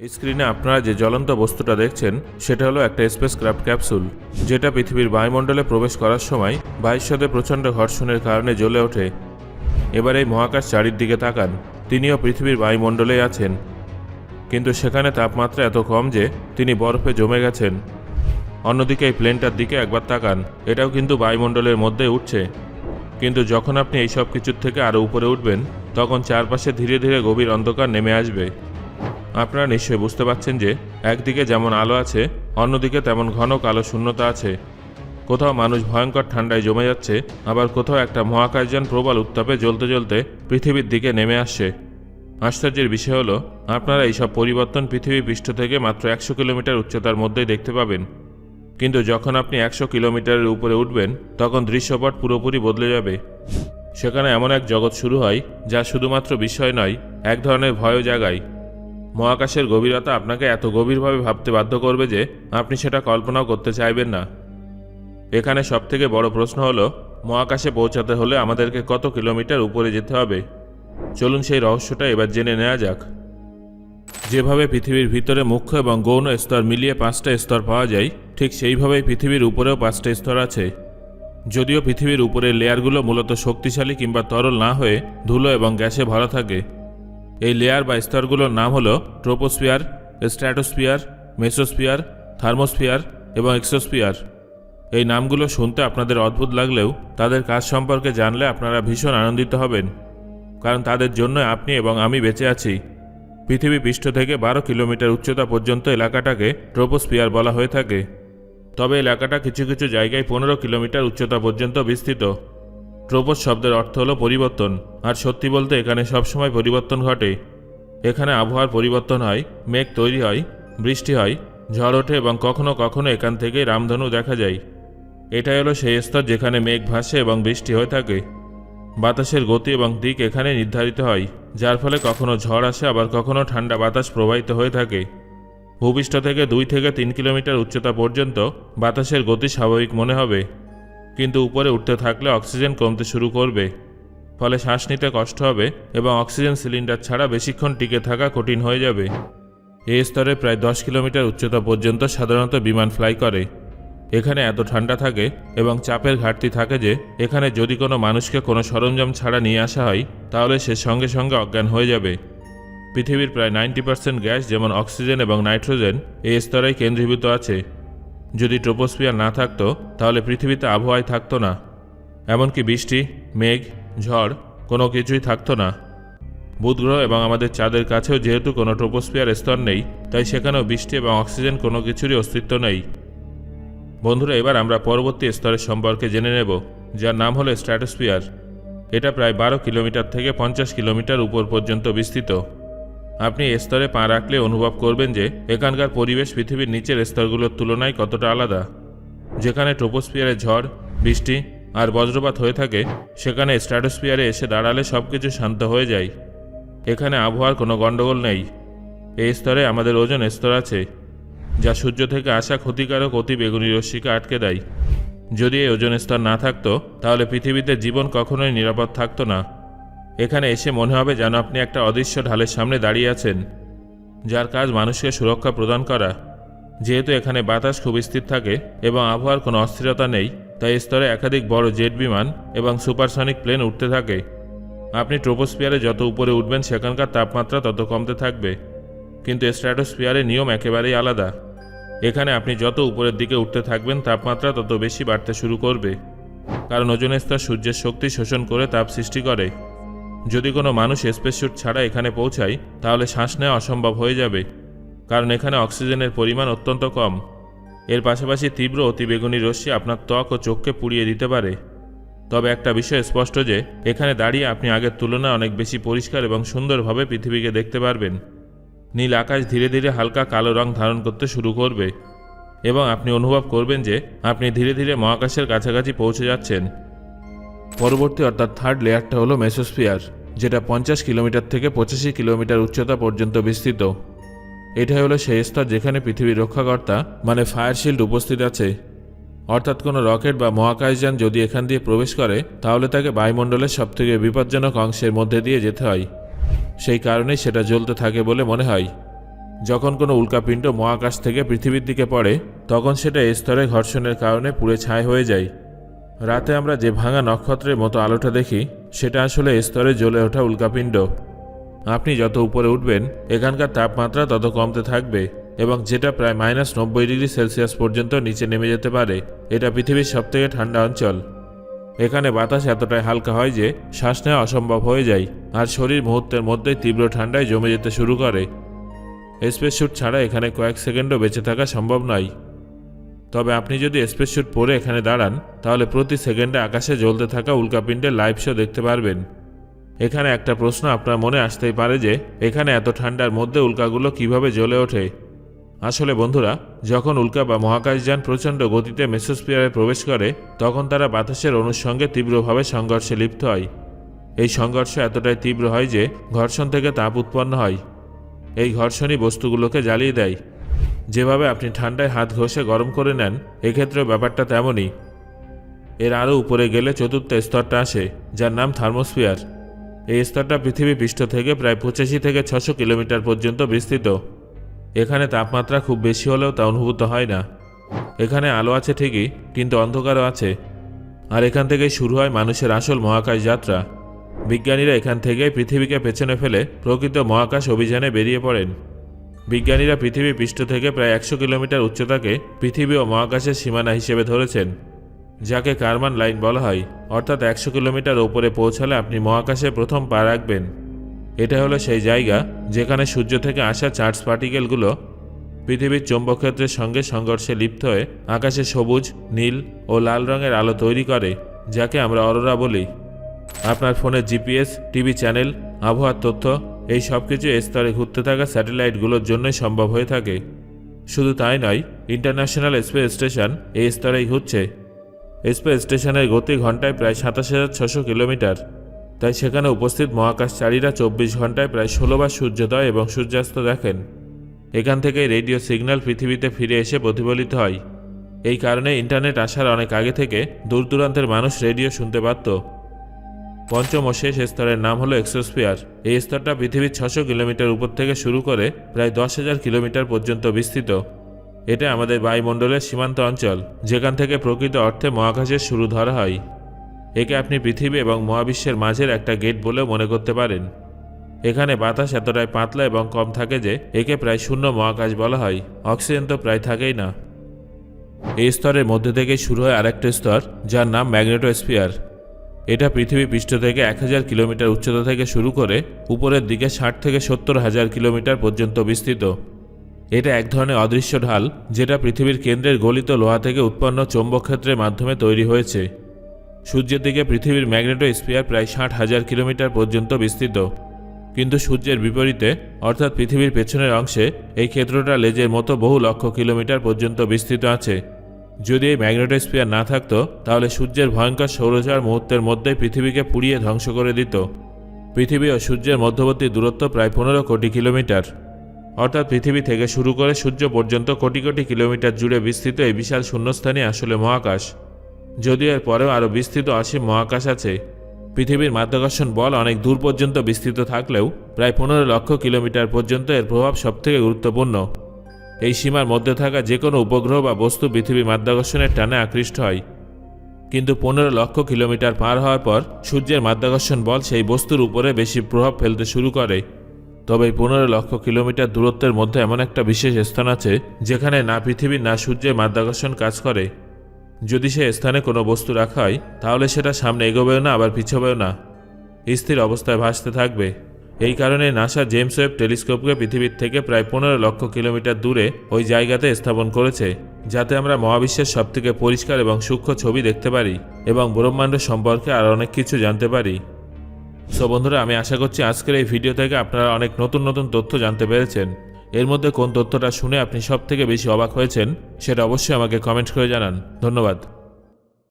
স্ক্রিনে আপনারা যে জ্বলন্ত বস্তুটা দেখছেন, সেটা হলো একটা স্পেস ক্রাফট ক্যাপসুল যেটা পৃথিবীর বায়ুমণ্ডলে প্রবেশ করার সময় বায়ুস্বাদে প্রচণ্ড ঘর্ষণের কারণে জ্বলে ওঠে। এবার এই মহাকাশ চারিদিকে তাকান, তিনিও পৃথিবীর বায়ুমণ্ডলেই আছেন। কিন্তু সেখানে তাপমাত্রা এত কম যে তিনি বরফে জমে গেছেন। অন্যদিকে এই প্লেনটার দিকে একবার তাকান, এটাও কিন্তু বায়ুমণ্ডলের মধ্যে উঠছে। কিন্তু যখন আপনি এই সব কিছুর থেকে আরও উপরে উঠবেন, তখন চারপাশে ধীরে ধীরে গভীর অন্ধকার নেমে আসবে। আপনারা নিশ্চয়ই বুঝতে পারছেন যে, একদিকে যেমন আলো আছে, অন্যদিকে তেমন ঘন কালো শূন্যতা আছে। কোথাও মানুষ ভয়ঙ্কর ঠান্ডায় জমে যাচ্ছে, আবার কোথাও একটা মহাকাশযান প্রবল উত্তাপে জ্বলতে জ্বলতে পৃথিবীর দিকে নেমে আসছে। আশ্চর্যের বিষয় হলো, আপনারা এইসব পরিবর্তন পৃথিবী পৃষ্ঠ থেকে মাত্র একশো কিলোমিটার উচ্চতার মধ্যেই দেখতে পাবেন। কিন্তু যখন আপনি একশো কিলোমিটারের উপরে উঠবেন, তখন দৃশ্যপট পুরোপুরি বদলে যাবে। সেখানে এমন এক জগৎ শুরু হয়, যা শুধুমাত্র বিষয় নয়, এক ধরনের ভয়ও জাগায়। মহাকাশের গভীরতা আপনাকে এত গভীরভাবে ভাবতে বাধ্য করবে যে আপনি সেটা কল্পনাও করতে চাইবেন না। এখানে সবথেকে বড় প্রশ্ন হলো, মহাকাশে পৌঁছাতে হলে আমাদেরকে কত কিলোমিটার উপরে যেতে হবে? চলুন সেই রহস্যটা এবার জেনে নেওয়া যাক। যেভাবে পৃথিবীর ভিতরে মুখ্য এবং গৌণ স্তর মিলিয়ে পাঁচটা স্তর পাওয়া যায়, ঠিক সেইভাবেই পৃথিবীর উপরেও পাঁচটা স্তর আছে। যদিও পৃথিবীর উপরের লেয়ারগুলো মূলত শক্তিশালী কিংবা তরল না হয়ে ধুলো এবং গ্যাসে ভরা থাকে এই লেয়ার বা স্তরগুলোর নাম হলো ট্রোপোস্ফিয়ার স্ট্র্যাটোস্ফিয়ার মেসোস্ফিয়ার থার্মোস্ফিয়ার এবং এক্সোস্ফিয়ার এই নামগুলো শুনতে আপনাদের অদ্ভুত লাগলেও তাদের কাজ সম্পর্কে জানলে আপনারা ভীষণ আনন্দিত হবেন। কারণ তাদের জন্য আপনি এবং আমি বেঁচে আছি। পৃথিবী পৃষ্ঠ থেকে বারো কিলোমিটার উচ্চতা পর্যন্ত এলাকাটাকে ট্রোপোস্ফিয়ার বলা হয়ে থাকে। তবে এলাকাটা কিছু কিছু জায়গায় পনেরো কিলোমিটার উচ্চতা পর্যন্ত বিস্তৃত। ট্রোপোস শব্দের অর্থ হলো পরিবর্তন, আর সত্যি বলতে এখানে সবসময় পরিবর্তন ঘটে। এখানে আবহাওয়ার পরিবর্তন হয়, মেঘ তৈরি হয়, বৃষ্টি হয়, ঝড় ওঠে এবং কখনো কখনো এখান থেকেই রামধনু দেখা যায়। এটাই হলো সেই স্তর যেখানে মেঘ ভাসে এবং বৃষ্টি হয়ে থাকে। বাতাসের গতি এবং দিক এখানে নির্ধারিত হয়, যার ফলে কখনো ঝড় আসে, আবার কখনো ঠান্ডা বাতাস প্রবাহিত হয়ে থাকে। ভূপৃষ্ঠ থেকে দুই থেকে তিন কিলোমিটার উচ্চতা পর্যন্ত বাতাসের গতি স্বাভাবিক মনে হবে। কিন্তু উপরে উঠতে থাকলে অক্সিজেন কমতে শুরু করবে। ফলে শ্বাস নিতে কষ্ট হবে এবং অক্সিজেন সিলিন্ডার ছাড়া বেশিক্ষণ টিকে থাকা কঠিন হয়ে যাবে। এই স্তরে প্রায় দশ কিলোমিটার উচ্চতা পর্যন্ত সাধারণত বিমান ফ্লাই করে। এখানে এত ঠান্ডা থাকে এবং চাপের ঘাটতি থাকে যে, এখানে যদি কোনো মানুষকে কোনো সরঞ্জাম ছাড়া নিয়ে আসা হয়, তাহলে সে সঙ্গে সঙ্গে অজ্ঞান হয়ে যাবে। পৃথিবীর প্রায় নাইনটি পার্সেন্ট গ্যাস যেমন অক্সিজেন এবং নাইট্রোজেন এই স্তরেই কেন্দ্রীভূত আছে। যদি ট্রোপোস্ফিয়ার না থাকতো, তাহলে পৃথিবীতে আবহাওয়ায় থাকতো না। এমনকি বৃষ্টি, মেঘ, ঝড়, কোনো কিছুই থাকতো না। বুধ গ্রহ এবং আমাদের চাঁদের কাছেও যেহেতু কোনো ট্রোপোস্ফিয়ার স্তর নেই, তাই সেখানেও বৃষ্টি এবং অক্সিজেন কোনো কিছুরই অস্তিত্ব নেই। বন্ধুরা, এবার আমরা পরবর্তী স্তরের সম্পর্কে জেনে নেব, যার নাম হলো স্ট্র্যাটোস্ফিয়ার। এটা প্রায় বারো কিলোমিটার থেকে পঞ্চাশ কিলোমিটার উপর পর্যন্ত বিস্তৃত। আপনি স্তরে পা রাখলে অনুভব করবেন যে এখানকার পরিবেশ পৃথিবীর নিচের স্তরগুলোর তুলনায় কতটা আলাদা। যেখানে ট্রোপোস্ফিয়ারে ঝড়, বৃষ্টি আর বজ্রপাত হয়ে থাকে, সেখানে স্ট্র্যাটোস্ফিয়ারে এসে দাঁড়ালে সব কিছু শান্ত হয়ে যায়। এখানে আবহাওয়ার কোনো গণ্ডগোল নেই। এই স্তরে আমাদের ওজন স্তর আছে, যা সূর্য থেকে আসা ক্ষতিকারক অতি বেগুনি রশ্মিকে আটকে দেয়। যদি এই ওজন স্তর না থাকতো, তাহলে পৃথিবীতে জীবন কখনোই নিরাপদ থাকতো না। এখানে এসে মনে হবে যেন আপনি একটা অদৃশ্য ঢালের সামনে দাঁড়িয়ে আছেন, যার কাজ মানুষকে সুরক্ষা প্রদান করা। যেহেতু এখানে বাতাস খুব স্থির থাকে এবং আবহাওয়ার কোনো অস্থিরতা নেই, তাই স্তরে একাধিক বড় জেট বিমান এবং সুপারসনিক প্লেন উঠতে থাকে। আপনি ট্রোপোস্ফিয়ারে যত উপরে উঠবেন সেখানকার তাপমাত্রা তত কমতে থাকবে। কিন্তু স্ট্র্যাটোস্ফিয়ারের নিয়ম একেবারেই আলাদা। এখানে আপনি যত উপরের দিকে উঠতে থাকবেন, তাপমাত্রা তত বেশি বাড়তে শুরু করবে। কারণ ওজনের স্তর সূর্যের শক্তি শোষণ করে তাপ সৃষ্টি করে। যদি কোনো মানুষ স্পেসস্যুট ছাড়া এখানে পৌঁছায়, তাহলে শ্বাস নেওয়া অসম্ভব হয়ে যাবে, কারণ এখানে অক্সিজেনের পরিমাণ অত্যন্ত কম। এর পাশাপাশি তীব্র অতিবেগুনি রশ্মি আপনার ত্বক ও চোখকে পুড়িয়ে দিতে পারে। তবে একটা বিষয় স্পষ্ট যে, এখানে দাঁড়িয়ে আপনি আগের তুলনায় অনেক বেশি পরিষ্কার এবং সুন্দরভাবে পৃথিবীকে দেখতে পারবেন। নীল আকাশ ধীরে ধীরে হালকা কালো রং ধারণ করতে শুরু করবে। এবং আপনি অনুভব করবেন যে, আপনি ধীরে ধীরে মহাকাশের কাছাকাছি পৌঁছে যাচ্ছেন। পরবর্তী অর্থাৎ থার্ড লেয়ারটা হলো মেসোস্ফিয়ার যেটা পঞ্চাশ কিলোমিটার থেকে পঁচাশি কিলোমিটার উচ্চতা পর্যন্ত বিস্তৃত। এটাই হলো সেই স্তর যেখানে পৃথিবীর রক্ষাকর্তা মানে ফায়ার শিল্ড উপস্থিত আছে। অর্থাৎ কোনো রকেট বা মহাকাশযান যদি এখান দিয়ে প্রবেশ করে, তাহলে তাকে বায়ুমণ্ডলের সবথেকে বিপজ্জনক অংশের মধ্যে দিয়ে যেতে হয়। সেই কারণেই সেটা জ্বলতে থাকে বলে মনে হয়। যখন কোনো উল্কাপিণ্ড মহাকাশ থেকে পৃথিবীর দিকে পড়ে, তখন সেটা স্তরে ঘর্ষণের কারণে পুড়ে ছাই হয়ে যায়। রাতে আমরা যে ভাঙা নক্ষত্রের মতো আলোটা দেখি, সেটা আসলে স্তরে জ্বলে ওঠা উল্কাপিণ্ড। আপনি যত উপরে উঠবেন, এখানকার তাপমাত্রা তত কমতে থাকবে এবং যেটা প্রায় মাইনাস নব্বই ডিগ্রি সেলসিয়াস পর্যন্ত নিচে নেমে যেতে পারে, এটা পৃথিবীর সবথেকে ঠান্ডা অঞ্চল। এখানে বাতাস এতটাই হালকা হয় যে শ্বাস নেওয়া অসম্ভব হয়ে যায়, আর শরীর মুহূর্তের মধ্যেই তীব্র ঠান্ডায় জমে যেতে শুরু করে। স্পেস স্যুট ছাড়া এখানে কয়েক সেকেন্ডও বেঁচে থাকা সম্ভব নয়। তবে আপনি যদি স্পেস স্যুট পরে এখানে দাঁড়ান, তাহলে প্রতি সেকেন্ডে আকাশে জ্বলতে থাকা উল্কাপিণ্ডের লাইভ শো দেখতে পারবেন। এখানে একটা প্রশ্ন আপনার মনে আসতেই পারে যে, এখানে এত ঠান্ডার মধ্যে উল্কাগুলো কীভাবে জ্বলে ওঠে? আসলে বন্ধুরা, যখন উল্কা বা মহাকাশযান প্রচণ্ড গতিতে মেসোস্পিয়ারে প্রবেশ করে, তখন তারা বাতাসের অণুর সঙ্গে তীব্রভাবে সংঘর্ষে লিপ্ত হয়। এই সংঘর্ষ এতটাই তীব্র হয় যে, ঘর্ষণ থেকে তাপ উৎপন্ন হয়। এই ঘর্ষণই বস্তুগুলোকে জ্বালিয়ে দেয়। যেভাবে আপনি ঠান্ডায় হাত ঘষে গরম করে নেন, এক্ষেত্রেও ব্যাপারটা তেমনই। এর আরও উপরে গেলে চতুর্থ স্তরটা আসে, যার নাম থার্মোস্ফিয়ার। এই স্তরটা পৃথিবী পৃষ্ঠ থেকে প্রায় পঁচাশি থেকে ছশো কিলোমিটার পর্যন্ত বিস্তৃত। এখানে তাপমাত্রা খুব বেশি হলেও তা অনুভূত হয় না। এখানে আলো আছে ঠিকই, কিন্তু অন্ধকারও আছে। আর এখান থেকেই শুরু হয় মানুষের আসল মহাকাশ যাত্রা। বিজ্ঞানীরা এখান থেকে পৃথিবীকে পেছনে ফেলে প্রকৃত মহাকাশ অভিযানে বেরিয়ে পড়েন। বিজ্ঞানীরা পৃথিবী পৃষ্ঠ থেকে প্রায় একশো কিলোমিটার উচ্চতাকে পৃথিবী ও মহাকাশের সীমানা হিসেবে ধরেছেন, যাকে কারমান লাইন বলা হয়। অর্থাৎ একশো কিলোমিটার ওপরে পৌঁছালে আপনি মহাকাশে প্রথম পা রাখবেন। এটা হলো সেই জায়গা যেখানে সূর্য থেকে আসা চার্জ পার্টিকেলগুলো পৃথিবীর চৌম্বকক্ষেত্রের সঙ্গে সংঘর্ষে লিপ্ত হয়ে আকাশে সবুজ, নীল ও লাল রঙের আলো তৈরি করে, যাকে আমরা অরোরা বলি। আপনার ফোনের জিপিএস, টিভি চ্যানেল, আবহাওয়ার তথ্য এই সব কিছু স্তরে ঘুরতে থাকা স্যাটেলাইটগুলোর জন্যই সম্ভব হয়ে থাকে। শুধু তাই নয়, ইন্টারন্যাশনাল স্পেস স্টেশন এই স্তরেই ঘুরছে। স্পেস স্টেশনের গতি ঘন্টায় প্রায় সাতাশ হাজার ছশো কিলোমিটার। তাই সেখানে উপস্থিত মহাকাশচারীরা চব্বিশ ঘন্টায় প্রায় ষোলোবার সূর্যোদয় এবং সূর্যাস্ত দেখেন। এখান থেকে রেডিও সিগন্যাল পৃথিবীতে ফিরে এসে প্রতিফলিত হয়। এই কারণে ইন্টারনেট আসার অনেক আগে থেকে দূর দূরান্তের মানুষ রেডিও শুনতে পারত। পঞ্চম ও শেষ স্তরের নাম হলো এক্সোস্ফিয়ার। এই স্তরটা পৃথিবীর ছশো কিলোমিটার উপর থেকে শুরু করে প্রায় দশ হাজার কিলোমিটার পর্যন্ত বিস্তৃত। এটা আমাদের বায়ুমণ্ডলের সীমান্ত অঞ্চল, যেখান থেকে প্রকৃত অর্থে মহাকাশের শুরু ধরা হয়। একে আপনি পৃথিবী এবং মহাবিশ্বের মাঝের একটা গেট বলেও মনে করতে পারেন। এখানে বাতাস এতটাই পাতলা এবং কম থাকে যে একে প্রায় শূন্য মহাকাশ বলা হয়। অক্সিজেন তো প্রায় থাকেই না। এই স্তরের মধ্যে থেকে শুরু হয় আরেকটা স্তর, যার নাম ম্যাগনেটোস্ফিয়ার। এটা পৃথিবী পৃষ্ঠ থেকে এক হাজার কিলোমিটার উচ্চতা থেকে শুরু করে উপরের দিকে ষাট থেকে সত্তর হাজার কিলোমিটার পর্যন্ত বিস্তৃত। এটা এক ধরনের অদৃশ্য ঢাল, যেটা পৃথিবীর কেন্দ্রের গলিত লোহা থেকে উৎপন্ন চৌম্বকক্ষেত্রের মাধ্যমে তৈরি হয়েছে। সূর্যের দিকে পৃথিবীর ম্যাগনেটোস্ফিয়ার প্রায় ষাট হাজার কিলোমিটার পর্যন্ত বিস্তৃত। কিন্তু সূর্যের বিপরীতে, অর্থাৎ পৃথিবীর পেছনের অংশে, এই ক্ষেত্রটা লেজের মতো বহু লক্ষ কিলোমিটার পর্যন্ত বিস্তৃত আছে। যদি এই ম্যাগনেটোস্ফিয়ার না থাকতো, তাহলে সূর্যের ভয়ঙ্কর সৌরঝড় মুহূর্তের মধ্যে পৃথিবীকে পুড়িয়ে ধ্বংস করে দিত। পৃথিবী ও সূর্যের মধ্যবর্তী দূরত্ব প্রায় পনেরো কোটি কিলোমিটার। অর্থাৎ পৃথিবী থেকে শুরু করে সূর্য পর্যন্ত কোটি কোটি কিলোমিটার জুড়ে বিস্তৃত এই বিশাল শূন্যস্থানই আসলে মহাকাশ। যদিও এর পরেও আরও বিস্তৃত অসীম মহাকাশ আছে। পৃথিবীর মাধ্যাকর্ষণ বল অনেক দূর পর্যন্ত বিস্তৃত থাকলেও প্রায় পনেরো লক্ষ কিলোমিটার পর্যন্ত এর প্রভাব সবথেকে গুরুত্বপূর্ণ। এই সীমার মধ্যে থাকা যে কোনো উপগ্রহ বা বস্তু পৃথিবীর মাধ্যাকর্ষণের টানে আকৃষ্ট হয়। কিন্তু পনেরো লক্ষ কিলোমিটার পার হওয়ার পর সূর্যের মাধ্যাকর্ষণ বল সেই বস্তুর উপরে বেশি প্রভাব ফেলতে শুরু করে। তবে পনেরো লক্ষ কিলোমিটার দূরত্বের মধ্যে এমন একটা বিশেষ স্থান আছে, যেখানে না পৃথিবীর, না সূর্যের মাধ্যাকর্ষণ কাজ করে। যদি সে স্থানে কোনো বস্তু রাখা হয়, তাহলে সেটা সামনে এগোবেও না, আবার পিছবেও না। স্থির অবস্থায় ভাসতে থাকবে। এই কারণে নাসা জেমস ওয়েব টেলিস্কোপকে পৃথিবীর থেকে প্রায় পনেরো লক্ষ কিলোমিটার দূরে ওই জায়গাতে স্থাপন করেছে, যাতে আমরা মহাবিশ্বের সবথেকে পরিষ্কার এবং সূক্ষ্ম ছবি দেখতে পারি এবং ব্রহ্মাণ্ড সম্পর্কে আর অনেক কিছু জানতে পারি। সো বন্ধুরা, আমি আশা করছি আজকের এই ভিডিও থেকে আপনারা অনেক নতুন নতুন তথ্য জানতে পেরেছেন। এর মধ্যে কোন তথ্যটা শুনে আপনি সব থেকে বেশি অবাক হয়েছেন, সেটা অবশ্যই আমাকে কমেন্ট করে জানান। ধন্যবাদ।